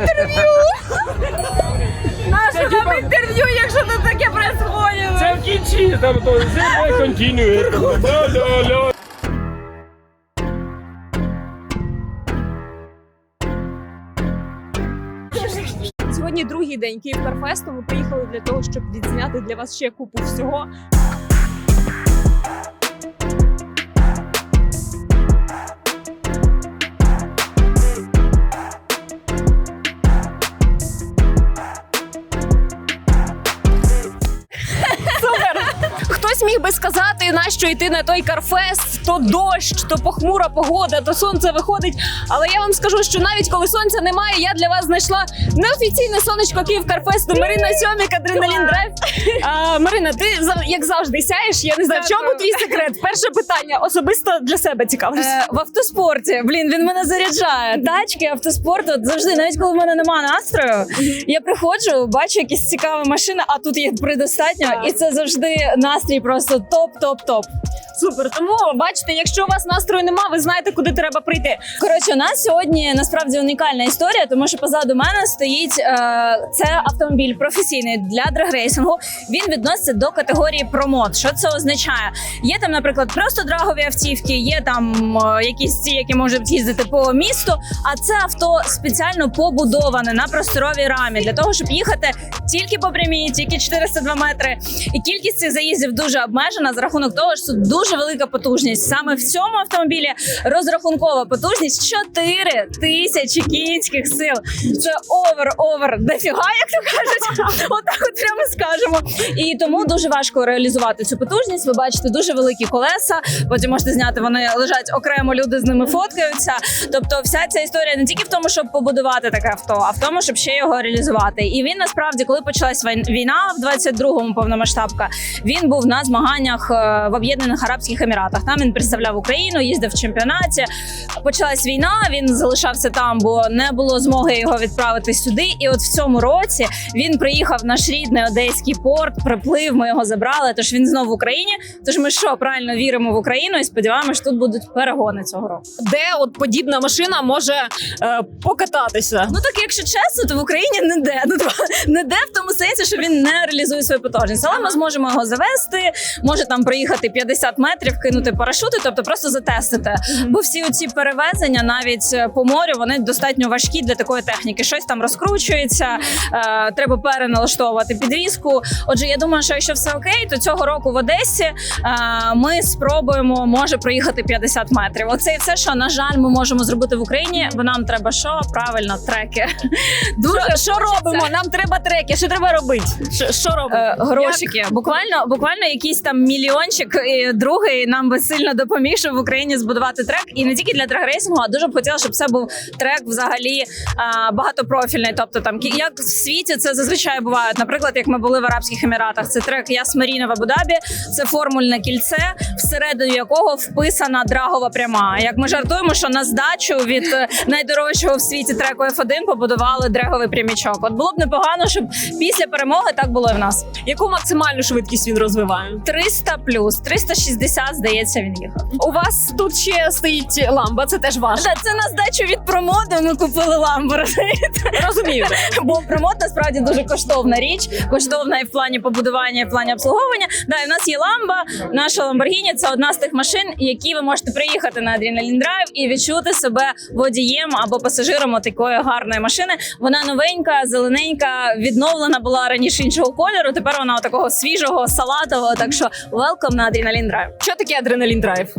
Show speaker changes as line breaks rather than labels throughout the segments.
інтерв'ю. Наше нам інтерв'ю, якщо тут таке происходит.
Це в кінці, там то зима континує.
Сьогодні другий день Київ Карфесту. Ми приїхали для того, щоб відзняти для вас ще купу всього. Сказати, нащо йти на той карфест, то дощ, то похмура погода, то сонце виходить. Але я вам скажу, що навіть коли сонця немає, я для вас знайшла неофіційне сонечко Київ Карфесту. Марина Сьомік, Адреналін Драйв. А, Марина, ти як завжди сяєш. Я не знаю, в чому твій секрет. Перше питання особисто для себе цікавлюсь.
Е, в автоспорті. Блін, він мене заряджає. Тачки, автоспорт. От завжди, навіть коли в мене немає настрою, я приходжу, бачу якісь цікава машина, а тут їх предостатньо, і це завжди настрій просто топ, топ, топ.
Супер. Тому бачите, якщо у вас настрою нема, ви знаєте, куди треба прийти.
Коротше, у нас сьогодні насправді унікальна історія, тому що позаду мене стоїть е, це автомобіль професійний для драгрейсингу. Він відноситься до категорії промот. Що це означає? Є там, наприклад, просто драгові автівки, є там е, якісь ті, які можуть їздити по місту. А це авто спеціально побудоване на просторовій рамі для того, щоб їхати тільки по прямій, тільки 402 метри. І кількість цих заїздів дуже обмежена за рахунок того, що тут дуже велика потужність. Саме в цьому автомобілі розрахункова потужність 4 тисячі кінських сил. Це овер, овер, дофіга, як то кажуть. Отак от прямо скажемо. І тому дуже важко реалізувати цю потужність. Ви бачите дуже великі колеса. Потім можете зняти, вони лежать окремо, люди з ними фоткаються. Тобто, вся ця історія не тільки в тому, щоб побудувати таке авто, а в тому, щоб ще його реалізувати. І він насправді, коли почалась війн- війна в 22-му повномасштабка, він був на змаганнях е, в Об'єднаних Арабських Еміратах. Там він представляв Україну, їздив в чемпіонаті. Почалась війна. Він залишався там, бо не було змоги його відправити сюди. І от в цьому році він приїхав в наш рідний одеський порт, приплив. Ми його забрали. Тож він знову в Україні. Тож ми що правильно віримо в Україну і сподіваємося, що тут будуть перегони цього року.
Де от подібна машина може е, покататися?
Ну так, якщо чесно, то в Україні не де. Ну не де в тому сенсі, що він не реалізує свою потужність. Але ми зможемо його завести, може там проїхати 50 метрів, кинути парашути, тобто просто затестити. Бо всі ці перевезення навіть е, по морю вони достатньо важкі для такої техніки. Щось там розкручується, е, треба переналаштовувати підвізку. Отже, я думаю, що якщо все окей, то цього року в Одесі е, ми спробуємо може проїхати 50 метрів. Оце і все, що на жаль, ми можемо зробити в Україні, бо нам треба що правильно треки. Дуже
Що, що робимо? Нам треба треки. Що треба робити? Що, що робимо?
Е, грошики. Буквально, буквально якийсь там мільйончик і другий нам би сильно допоміг, щоб в Україні збудувати трек. І не тільки для трек-рейсингу, а дуже б хотіла, щоб це був трек взагалі а, багатопрофільний. Тобто, там як в світі це зазвичай буває. Наприклад, як ми були в Арабських Еміратах, це трек Яс Маріна в Абу-Дабі, це формульне кільце, всередину якого вписана драгова пряма. Як ми жартуємо, що на здачу від е, найдорожчого в світі треку F1 побудували драговий прямічок. От було б непогано, щоб після перемоги так було і в нас.
Яку максимальну швидкість він розвиває?
300 плюс, 360, здається, він їхав.
У вас тут ще стоїть ламба, це теж ваше.
Та це на здачу від промоду. Ми купили ламбу. розумієте?
Розумію.
Бо промод насправді дуже коштовна річ, коштовна і в плані побудування, і в плані обслуговування. Да, і в нас є ламба. Наша Lamborghini – це одна з тих машин, які ви можете приїхати на Adrenaline Drive і відчути себе водієм або пасажиром такої гарної машини. Вона новенька, зелененька, відновлена була раніше іншого кольору. Тепер вона такого свіжого, салатового. Так що welcome на Adrenaline Drive.
Що таке адреналін драйв?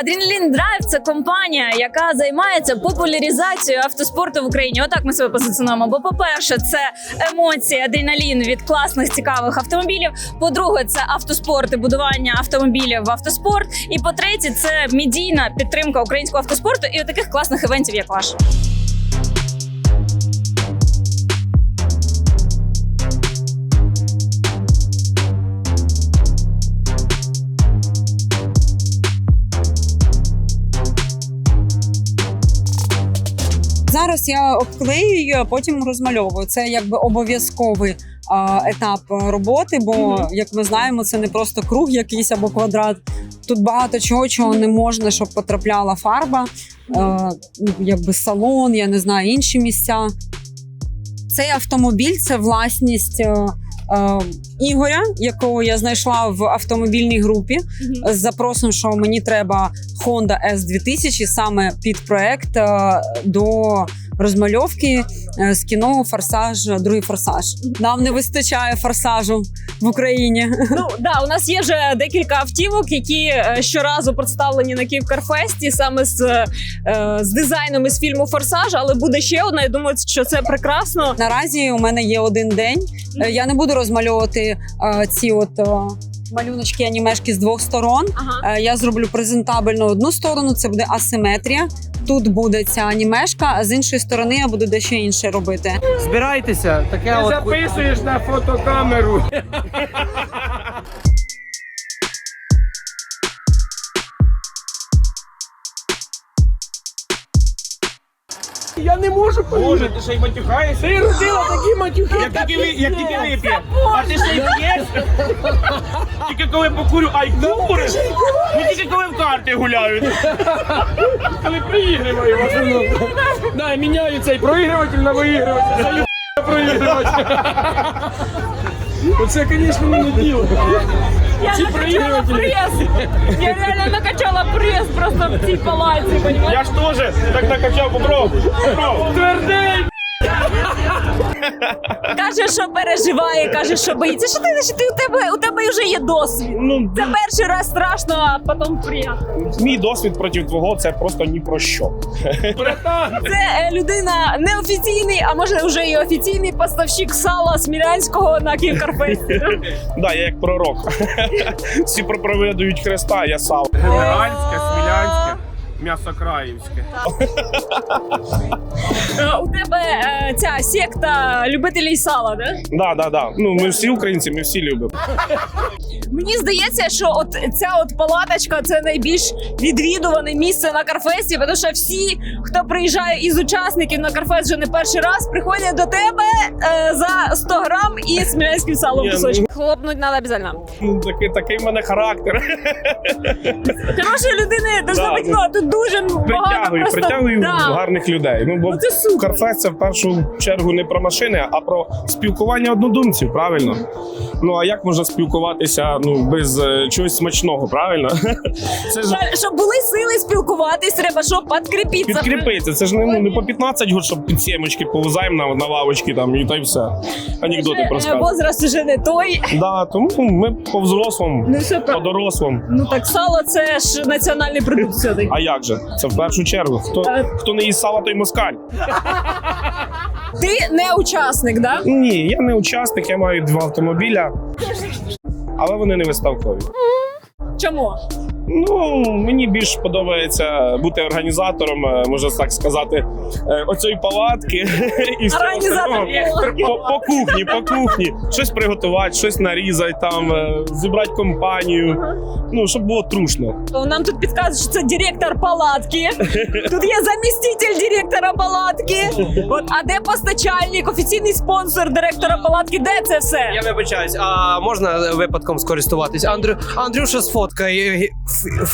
Adrenaline Drive – це компанія, яка займається популяризацією автоспорту в Україні. Отак ми себе позиціонуємо. Бо, по-перше, це емоції, адреналін від класних цікавих автомобілів. По-друге, це автоспорт і будування автомобілів в автоспорт. І по-третє, це медійна підтримка українського автоспорту і таких класних івентів, як ваш.
Зараз я обклеюю, а потім розмальовую. Це якби обов'язковий етап е, роботи, бо як ми знаємо, це не просто круг якийсь або квадрат. Тут багато чого, чого не можна, щоб потрапляла фарба, е, ну, якби салон, я не знаю, інші місця. Цей автомобіль це власність е, е, Ігоря, якого я знайшла в автомобільній групі з запросом, що мені треба Honda S2000 саме під проект е, до розмальовки е, з кіно Форсаж, другий форсаж. Нам не вистачає форсажу в Україні.
Ну да, у нас є вже декілька автівок, які е, щоразу представлені на Київ Карфесті саме з, з дизайном із фільму Форсаж, але буде ще одна. Я думаю, що це прекрасно.
Наразі у мене є один день. Я не буду розмальовувати е, ці от. А, Малюночки анімешки з двох сторон.
Ага.
Е, Я зроблю презентабельно одну сторону, це буде асиметрія. Тут буде ця анімешка, а з іншої сторони я буду дещо інше робити.
Збирайтеся, таке
Ти
от
записуєш на фотокамеру. Я не можу повірити.
Боже, ти ще й матюхаєшся?
Ти родила такі матюхи.
Як тільки ви, як тільки вип'є. А ти ще й п'єш? Тільки коли покурю, ай куриш? Ну тільки коли в карти гуляють.
Коли проігріваю в основному. Да, міняю цей проігріватель на виігріватель. Залю проігріватель. Оце, звісно, не діло.
Накачала
проігрувателі.
Я реально накачала пресс просто в цій палаці, понимаешь?
Я ж тоже так накачав, попробуй. Попробуй.
Твердий!
Каже, що переживає, каже, що боїться. Що ти що ти у тебе у тебе вже є досвід.
Ну,
Це перший раз страшно, а потім приємно.
мій досвід проти твого це просто ні про що.
Це е, людина неофіційний, а може вже і офіційний поставщик сала Смілянського на Київкарфесті.
Да, я як пророк. Всі проповідують Христа, я сам.
Генеральське, смілянське, м'ясокраївське.
Е, У тебе е, ця секта любителів сала, да?
Да, да, да. Ну ми всі українці, ми всі любимо.
Мені здається, що от ця от палаточка це найбільш відвідуване місце на Карфесті, тому що всі, хто приїжджає із учасників на Карфест вже не перший раз, приходять до тебе е, за 100 грам і смілянським салом
ну-
кусочок. Хлопнуть обов'язково.
Ну, Такий, такий в мене характер.
Хорошої людини, ти
Да,
ну, тут дуже багато
Притягую,
просто.
притягую
Да.
гарних людей. Ну бо
Ну, це.
Карфест це в першу чергу не про машини, а про спілкування однодумців. Правильно? Ну а як можна спілкуватися ну без е, чогось смачного? Правильно? Це ж
Щоб- Щоб були сили спілкуватись, треба що підкріпитися.
підкріпити. Це ж не, ну, не по 15 год, щоб під сімочки повзаємо на, на лавочки там і та й все. Анекдоти
Вже, е. Возраст уже не той.
Да, тому ми по взрослому,
Ну, все
по дорослому.
Ну так сало це ж національний продукт все-таки.
А як же? Це в першу чергу. Хто, хто не їсть сала, той москаль.
Ти не учасник, да?
Ні, я не учасник, я маю два автомобіля, але вони не виставкові.
Чому?
Ну, мені більш подобається бути організатором, е, можна так сказати, е, палатки і
Організатор
по, по кухні, по кухні. Щось приготувати, щось нарізати, там, е, зібрати компанію. Ну, щоб було трушно.
Нам тут підказують, що це директор палатки. Тут є заміститель директора палатки. От, а де постачальник, офіційний спонсор директора палатки? Де це все?
Я вибачаюсь, а можна випадком скористуватись? Андрю, Андрюша сфоткає.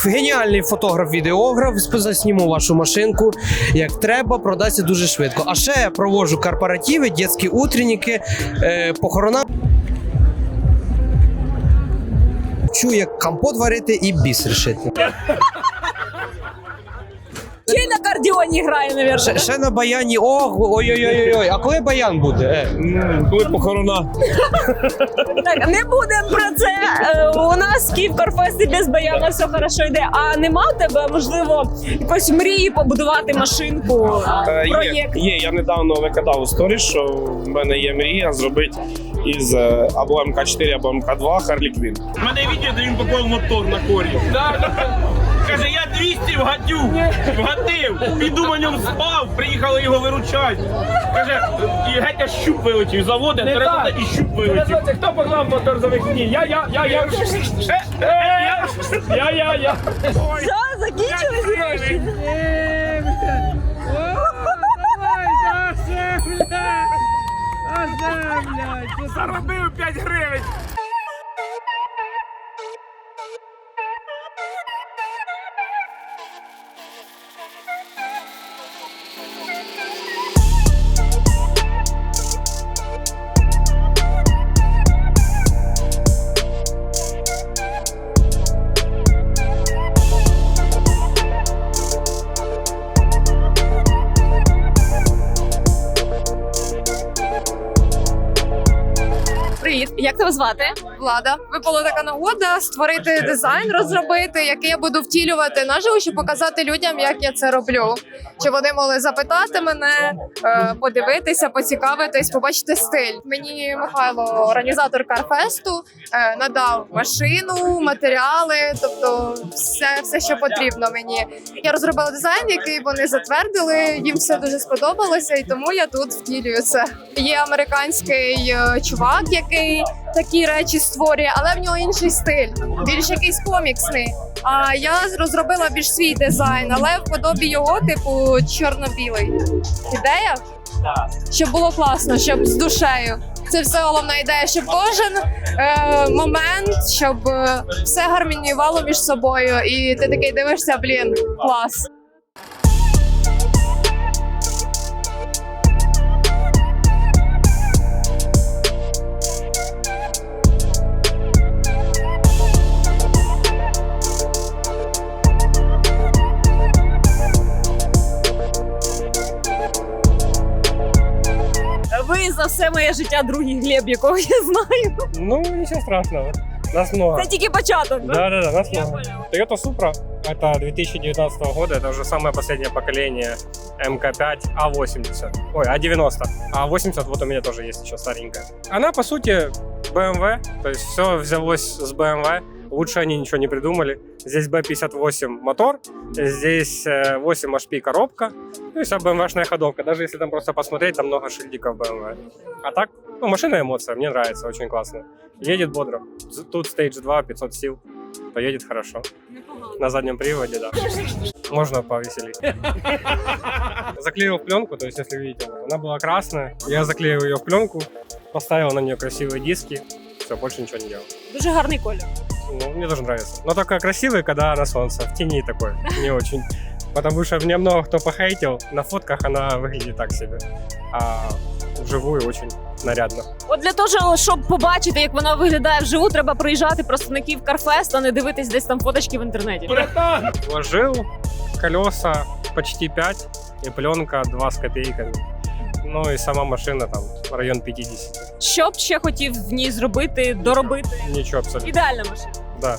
Геніальний фотограф-відеограф. Засніму вашу машинку. Як треба, продасться дуже швидко. А ще я проводжу корпоративи, дітські утренники, е, похорона. Чую, як компот варити і біс рішити.
Ще й на кардіоні грає,
Ще,
навірно.
ще на баяні. Ох, ой-ой-ой. А коли баян буде? Е.
Коли похорона.
Так, не будемо про це. Е, У нас Київ Карфест і без баяна все хорошо йде. А нема в тебе, можливо, якось мрії побудувати машинку?
Е, Є,
Проєкт.
є, я недавно викидав у сторіс, що в мене є мрія зробити із е, або МК4, або МК2 Харлі Квін. У мене відео, де він поклав мотор на корі. Каже, я 200 вгатю, вгатив, піду на ньому спав, приїхали його виручати. Каже, і геть аж щуп вилетів, заводи, треба і щуп вилетів.
Це хто поклав мотор за вихідні? Я, я, я, я. Е, Я, я, я.
Все, закінчились гроші.
Заробив 5 гривень.
Як тебе звати?
Влада. Випала така нагода створити дизайн, розробити, який я буду втілювати наживо, щоб показати людям, як я це роблю. Щоб вони могли запитати мене, е, подивитися, поцікавитись, побачити стиль. Мені Михайло, організатор Карфесту, е, надав машину, матеріали, тобто все, все, що потрібно мені. Я розробила дизайн, який вони затвердили. Їм все дуже сподобалося, і тому я тут втілюю це. Є американський е, чувак, який такі речі створює, але в нього інший стиль, більш якийсь коміксний. А я розробила більш свій дизайн, але в подобі його, типу, чорно-білий. Ідея? Щоб було класно, щоб з душею. Це все головна ідея, щоб кожен е, момент, щоб е, все гармоніювало між собою, і ти такий дивишся, блін, клас.
Все моє життя другий глеб, якого я знаю.
Ну, ничего страшного. Нас много.
Це тільки початок. да?
Да, да, да, нас много. Toyota Supra это 2019 года, это уже самое последнее поколение МК5 А80. Ой, А90. А80 вот у меня тоже есть еще старенькая. Она, по сути, BMW, то есть все взялось с BMW. Лучше они ничего не придумали. Здесь B58 мотор, здесь э, 8 HP коробка, ну и вся BMW-шная ходовка. Даже если там просто посмотреть, там много шильдиков BMW. А так, ну, машина эмоция, мне нравится, очень классно. Едет бодро. Тут Stage 2, 500 сил, поедет хорошо. На заднем приводе, да. Можно повеселить. Заклеил в пленку, то есть, если видите, она была красная. Я заклеил ее в пленку, поставил на нее красивые диски. Все, больше ничего не делал.
Дуже гарний колір.
Ну, мне тоже нравится. Но только красивый, когда на солнце. В тени такой, не очень. Потому что мне много кто похейтил. На фотках она выглядит так себе. А вживую очень нарядно.
От для того, щоб побачити, як вона виглядає вживу, треба приїжджати просто на Київ Карфест, а не дивитись десь там фоточки в інтернеті.
Вложил колеса почти 5 и пленка 2 с копейками. Ну і сама машина там район 50.
Що б ще хотів в ній зробити, доробити?
Нічого абсолютно.
Ідеальна машина.
Да.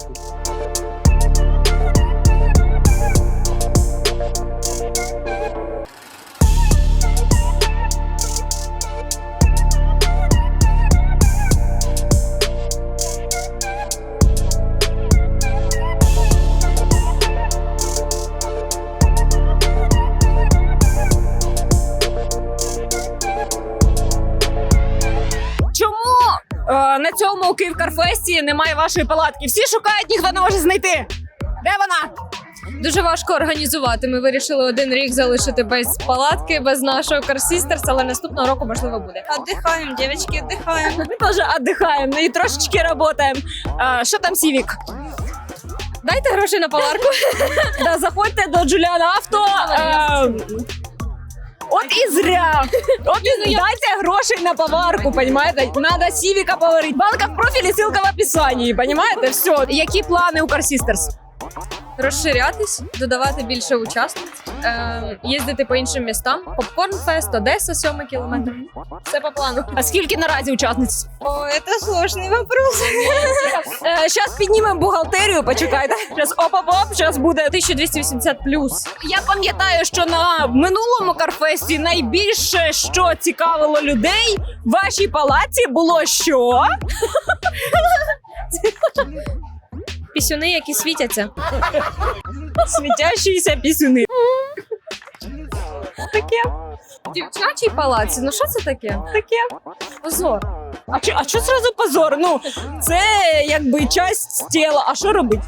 На цьому Київ Карфесті немає вашої палатки? Всі шукають, ніхто не може знайти. Де вона?
Дуже важко організувати. Ми вирішили один рік залишити без палатки, без нашого Карсістерс, але наступного року можливо буде.
Отдихаємо, дівчатки, віддихаємо.
Ми теж віддихаємо і трошечки працюємо. Що там Сівік?
Дайте гроші на паларку.
Да, заходьте до Джуліана Авто. От і зря. От і дайте грошей на поварку, понимаете? Надо Сівіка поварити. Банка в профілі, ссылка в описанні, понимаете? Все. Які плани у Car Sisters?
Розширятись, додавати більше учасниць, е, їздити по іншим містам. Попкорн Фест, Одеса, 7 кілометр. Все по плану.
А скільки наразі учасниць?
О, це сложний вопрос.
Зараз піднімемо бухгалтерію, почекайте. Зараз оп-оп-оп, зараз буде
1280 плюс.
Я пам'ятаю, що на минулому карфесті найбільше, що цікавило людей, в вашій палаці було що?
Пісюни, які світяться.
Світящіся пісюни.
В дівчачій палаці. Ну що це таке?
Таке.
Позор.
А що, а що зразу позор? Ну, це якби часть тіла. А що робить?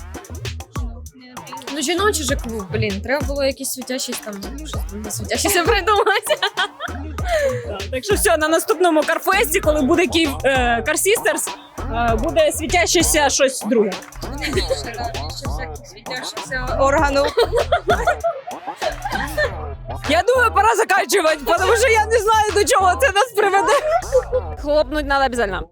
Ну, жіночий же клуб, блін. Треба було якісь світящість там, щось світящіся придумати.
Так що все, на наступному карфесті, коли буде Київ е, буде світящеся щось друге.
Органу.
Я думаю, пора заканчивать, потому що я не знаю, до чого це нас приведе. Хлопнуть надо обязательно.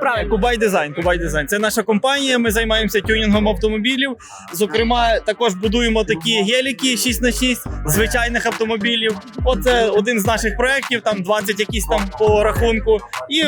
Правильно?
Кубай дизайн. Кубай дизайн. Це наша компанія. Ми займаємося тюнінгом автомобілів. Зокрема, також будуємо такі геліки 6 на 6 звичайних автомобілів. Оце один з наших проєктів, там 20 якісь там по рахунку. І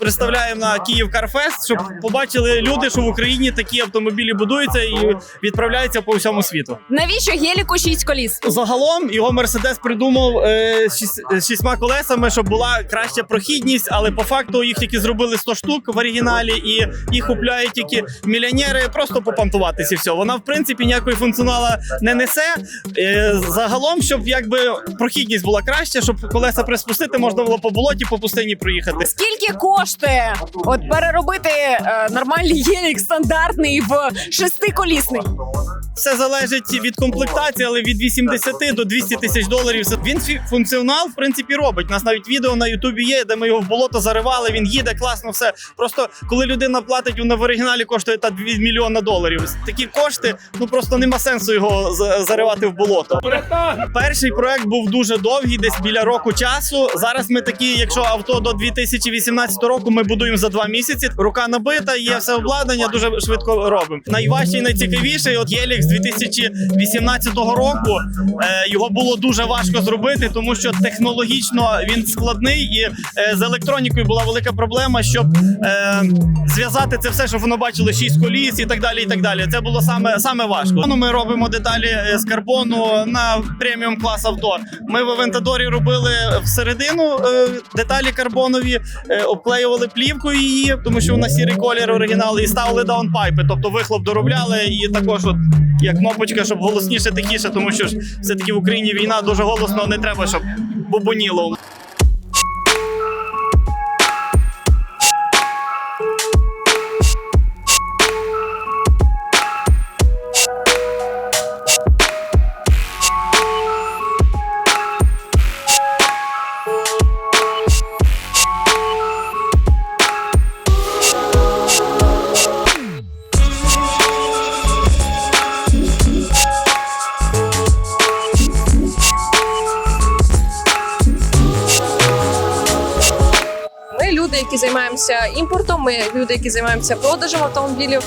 представляємо на Київ Карфест, щоб побачили люди, що в Україні такі автомобілі будуються і відправляються по всьому світу.
Навіщо геліку 6 коліс?
Загалом його Мерседес придумав е, шість- шістьма колесами, щоб була краща прохідність, але по факту їх тільки зробили 100 штук в оригіналі, і їх купляють тільки мільйонери просто попантуватися. і все. Вона в принципі ніякої функціонала не несе. Е, загалом, щоб якби прохідність була краща, щоб колеса приспустити, можна було по болоті, по пустині проїхати.
Скільки коштує от переробити е, нормальний гелік стандартний в шестиколісний?
Все залежить від комплектації, але від 80 до 200 тисяч доларів. Він функціонал в принципі робить. У нас навіть відео на Ютубі є, де ми його в болото заривали. Він їде класно. Все просто коли людина платить, вона в оригіналі коштує та 2 мільйона доларів. Такі кошти, ну просто нема сенсу його за- заривати в болото. Перший проект був дуже довгий, десь біля року часу. Зараз ми такі, якщо авто до 2018 року, ми будуємо за два місяці. Рука набита, є все обладнання, дуже швидко робимо. Найважчий, найцікавіший, от з 2018 року. Е, його було дуже важко зробити, тому що технологічно він складний, і е, з електронікою була велика проблема, щоб е, зв'язати це все, щоб воно бачило 6 коліс і так далі. І так далі. Це було саме саме важко. Ну, Ми робимо деталі е, з карбону на преміум клас авто. Ми в Авентадорі робили всередину е, деталі карбонові, обклеювали плівкою її, тому що вона сірий колір оригінал, і ставили даунпайпи, тобто вихлоп доробляли, і також от як кнопочка, щоб голосніше, тихіше, тому що ж все-таки в Україні війна дуже голосно, не треба, щоб бубоніло.
Займаємося імпортом, ми люди, які займаємося продажем автомобілів.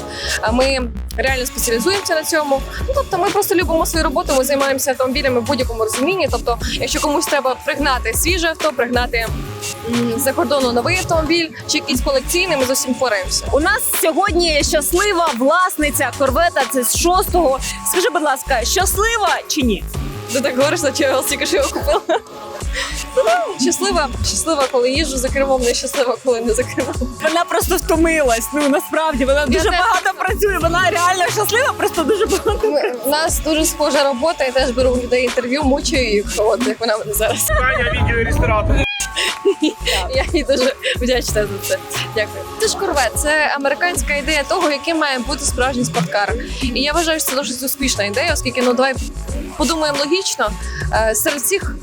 Ми реально спеціалізуємося на цьому. Ну тобто, ми просто любимо свою роботу. Ми займаємося автомобілями в будь-якому розумінні. Тобто, якщо комусь треба пригнати свіже авто, пригнати з-за кордону новий автомобіль чи якийсь колекційний, ми усім впораємося.
У нас сьогодні щаслива власниця корвета. Це з шостого. Скажи, будь ласка, щаслива чи ні?
Ти так говориш, наче я тільки що його купила. Щаслива, щаслива, коли їжджу за кермом, не щаслива, коли не за кермом.
Вона просто втомилась. Ну насправді вона дуже
теж-
багато працює. Вона реально щаслива, просто дуже багато.
Ми- У нас дуже схожа робота, я теж беру у людей інтерв'ю, мучую їх, от як вона мене зараз.
Таня відеореєстратор.
Я їй дуже вдячна за це. Дякую. Це ж корвет, це американська ідея того, яким має бути справжній спорткар. І я вважаю, що це досить успішна ідея, оскільки ну давай подумаємо логічно. е, Серед всіх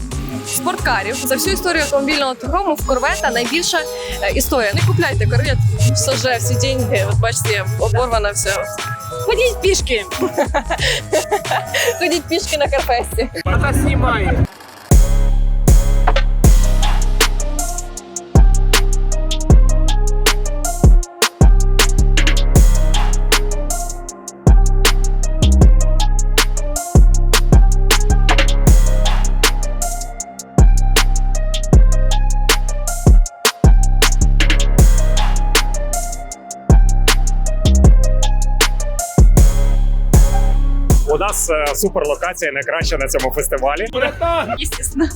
спорткарів за всю історію автомобільного торгому в корвета найбільша е, історія. Не купляйте корвет, саже всі деньги. От бачите, оборвана все.
Ходіть пішки.
Ходіть пішки на карфесті.
Вона знімає.
Нас е, супер локація, найкраща на цьому фестивалі.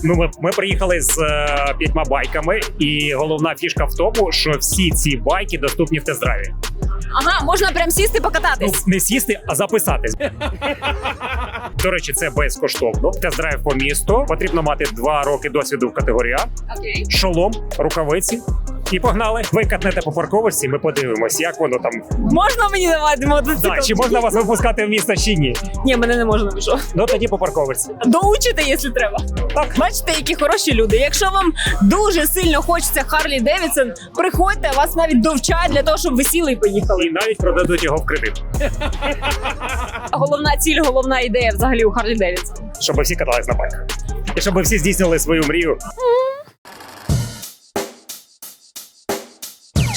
Ну, ми, ми приїхали з е, п'ятьма байками, і головна фішка в тому, що всі ці байки доступні в тест-драйві.
Ага, можна прям сісти
Ну,
покататись.
не сісти, а записатись. До речі, це безкоштовно. Тест-драйв по місту. Потрібно мати два роки досвіду в категорії А,
Окей.
шолом, рукавиці. І погнали. Ви катнете по парковочці, ми подивимось, як воно там.
Можна мені давати мотоцикл?
Да, чи можна вас випускати в місто чи ні?
Ні, мене не можна пішов.
Ну тоді по парковочці.
Доучите, якщо треба.
Так.
Бачите, які хороші люди. Якщо вам дуже сильно хочеться Харлі Девідсон, приходьте, вас навіть довчать для того, щоб ви сіли і поїхали.
І навіть продадуть його в кредит,
Головна ціль, головна ідея взагалі у Харлі Девідсон.
щоб всі катались на байках. І щоб всі здійснили свою мрію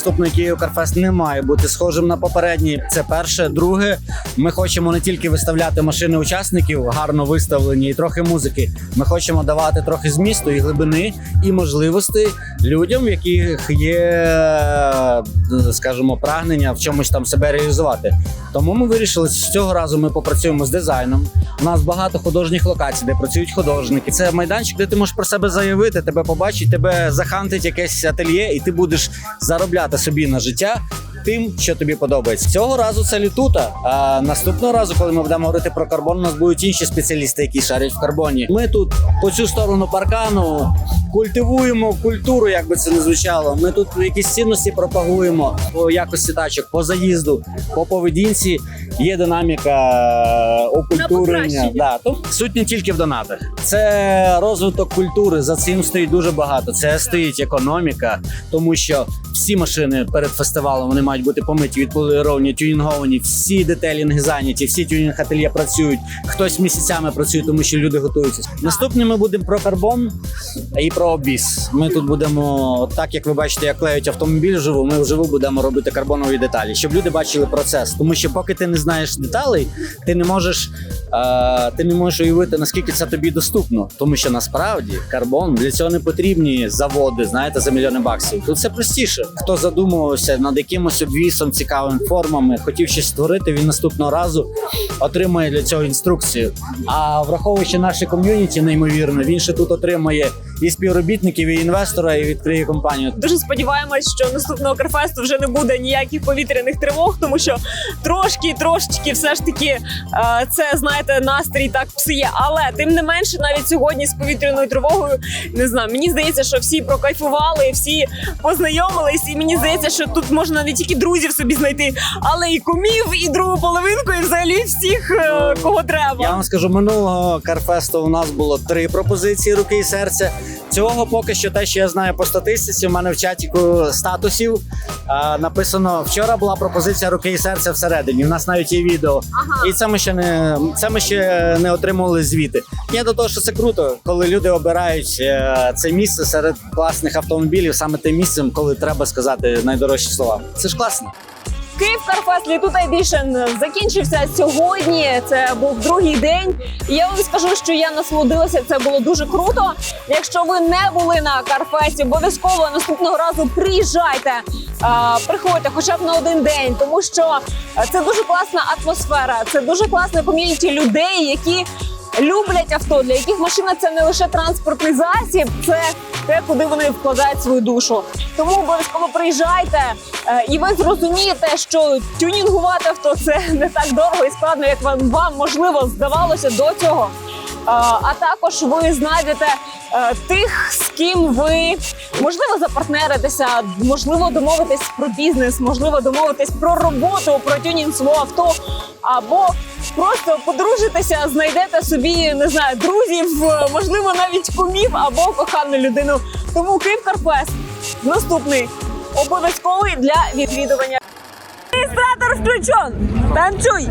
Наступний Київ Карфест не має бути схожим на попередній. Це перше. Друге, ми хочемо не тільки виставляти машини учасників, гарно виставлені і трохи музики. Ми хочемо давати трохи змісту і глибини і можливостей людям, в яких є, скажімо, прагнення в чомусь там себе реалізувати. Тому ми вирішили, що цього разу ми попрацюємо з дизайном. У нас багато художніх локацій, де працюють художники. Це майданчик, де ти можеш про себе заявити, тебе побачить, тебе захантить якесь ательє, і ти будеш заробляти собі на життя. Тим, що тобі подобається. Цього разу це лютута. А наступного разу, коли ми будемо говорити про карбон, у нас будуть інші спеціалісти, які шарять в карбоні. Ми тут по цю сторону паркану культивуємо культуру, як би це не звучало. Ми тут якісь цінності пропагуємо по якості тачок, по заїзду, по поведінці. Є динаміка е, окультурення. Да, то суть не тільки в донатах. Це розвиток культури. За цим стоїть дуже багато. Це стоїть економіка, тому що всі машини перед фестивалем вони мають бути помиті, відполіровані, тюнінговані. Всі детелінги зайняті, всі тюнінг ательє працюють. Хтось місяцями працює, тому що люди готуються. Наступне ми будемо про карбон і про обвіз. Ми тут будемо, так як ви бачите, як клеють автомобіль вживу, ми вживу будемо робити карбонові деталі, щоб люди бачили процес. Тому що поки ти не знаєш деталей, ти не можеш, е, ти не можеш уявити, наскільки це тобі доступно. Тому що насправді карбон для цього не потрібні заводи, знаєте, за мільйони баксів. Тут все простіше. Хто задумувався над якимось обвісом, цікавими формами, хотів щось створити, він наступного разу отримає для цього інструкцію. А враховуючи наше ком'юніті, неймовірно, він ще тут отримає і співробітників, і інвестора, і відкриє компанію.
Дуже сподіваємось, що наступного Карфесту вже не буде ніяких повітряних тривог, тому що трошки, трошечки, все ж таки, е, це знаєте, настрій так псує. Але тим не менше, навіть сьогодні з повітряною тривогою не знаю. Мені здається, що всі прокайфували, всі познайомились, і мені здається, що тут можна не тільки друзів собі знайти, але і кумів, і другу половинку, і взагалі всіх, е, кого треба.
Я вам скажу, минулого Карфесту у нас було три пропозиції руки і серця. Цього поки що те, що я знаю по статистиці, у мене в чаті статусів а, написано: вчора була пропозиція руки і серця всередині. У нас навіть є відео. І це ми ще не це ми ще не отримували звіти. Я до того, що це круто, коли люди обирають е, це місце серед класних автомобілів, саме тим місцем, коли треба сказати найдорожчі слова. Це ж класно.
Київ Карфест Літута Едішн закінчився сьогодні. Це був другий день. І я вам скажу, що я насолодилася. Це було дуже круто. Якщо ви не були на Карфесті, обов'язково наступного разу приїжджайте, приходьте хоча б на один день, тому що це дуже класна атмосфера. Це дуже класне ком'юніті людей, які. Люблять авто, для яких машина це не лише транспортний засіб, це те, куди вони вкладають свою душу. Тому обов'язково приїжджайте, е, і ви зрозумієте, що тюнінгувати авто це не так дорого і складно, як вам, вам можливо здавалося до цього. А також ви знайдете е, тих, з ким ви можливо запартнеритеся, можливо, домовитись про бізнес, можливо, домовитись про роботу, про тюнінг свого авто, або просто подружитеся, знайдете собі не знаю, друзів, е, можливо, навіть кумів або кохану людину. Тому Київ Карфест наступний обов'язковий для відвідування. Реєстратор включен! Танцюй!